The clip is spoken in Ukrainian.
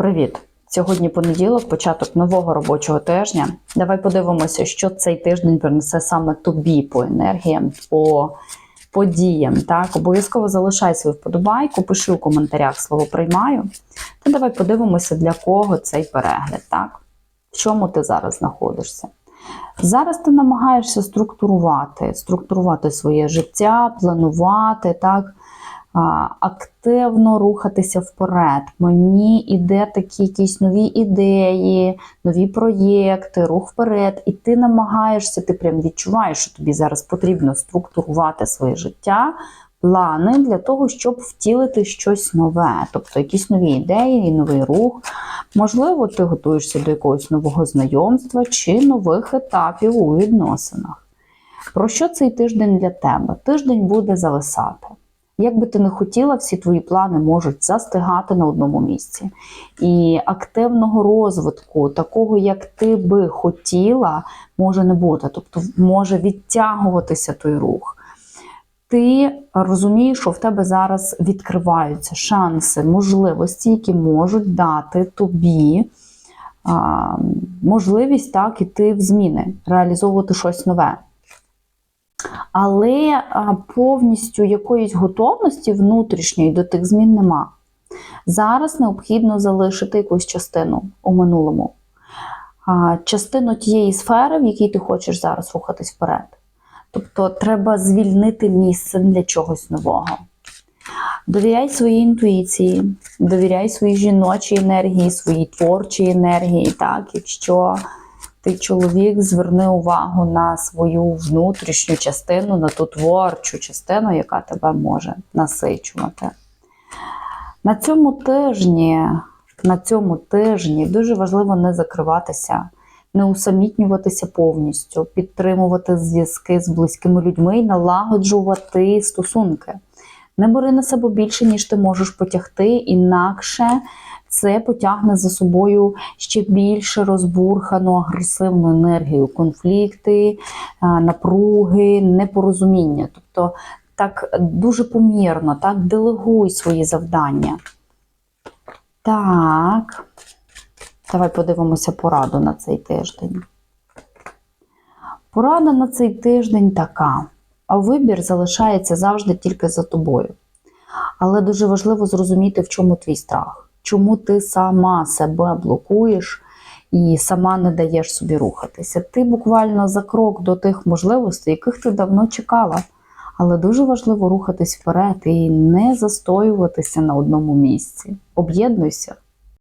Привіт! Сьогодні понеділок, початок нового робочого тижня. Давай подивимося, що цей тиждень принесе саме тобі по енергіям, по подіям. Так, обов'язково залишай свою вподобайку, пиши у коментарях слово приймаю. Та давай подивимося, для кого цей перегляд. Так? В чому ти зараз знаходишся? Зараз ти намагаєшся структурувати, структурувати своє життя, планувати, так, активно рухатися вперед. Мені іде такі якісь нові ідеї, нові проєкти, рух вперед, і ти намагаєшся, ти прям відчуваєш, що тобі зараз потрібно структурувати своє життя, плани для того, щоб втілити щось нове, тобто якісь нові ідеї і новий рух. Можливо, ти готуєшся до якогось нового знайомства чи нових етапів у відносинах. Про що цей тиждень для тебе? Тиждень буде зависати. Як би ти не хотіла, всі твої плани можуть застигати на одному місці. І активного розвитку, такого, як ти би хотіла, може не бути. Тобто може відтягуватися той рух. Ти розумієш, що в тебе зараз відкриваються шанси, можливості, які можуть дати тобі а, можливість так іти в зміни, реалізовувати щось нове. Але повністю якоїсь готовності внутрішньої до тих змін нема. Зараз необхідно залишити якусь частину у минулому, частину тієї сфери, в якій ти хочеш зараз рухатись вперед. Тобто треба звільнити місце для чогось нового. Довіряй своїй інтуїції, довіряй своїй жіночій енергії, своїй творчій енергії. Так, якщо ти чоловік, зверни увагу на свою внутрішню частину, на ту творчу частину, яка тебе може насичувати. На цьому тижні, на цьому тижні дуже важливо не закриватися, не усамітнюватися повністю, підтримувати зв'язки з близькими людьми і налагоджувати стосунки. Не бери на себе більше, ніж ти можеш потягти, інакше це потягне за собою ще більше розбурхану агресивну енергію, конфлікти, напруги, непорозуміння. Тобто так дуже помірно, так делегуй свої завдання. Так, давай подивимося пораду на цей тиждень. Порада на цей тиждень така. А вибір залишається завжди тільки за тобою. Але дуже важливо зрозуміти, в чому твій страх, чому ти сама себе блокуєш і сама не даєш собі рухатися. Ти буквально за крок до тих можливостей, яких ти давно чекала. Але дуже важливо рухатись вперед і не застоюватися на одному місці. Об'єднуйся.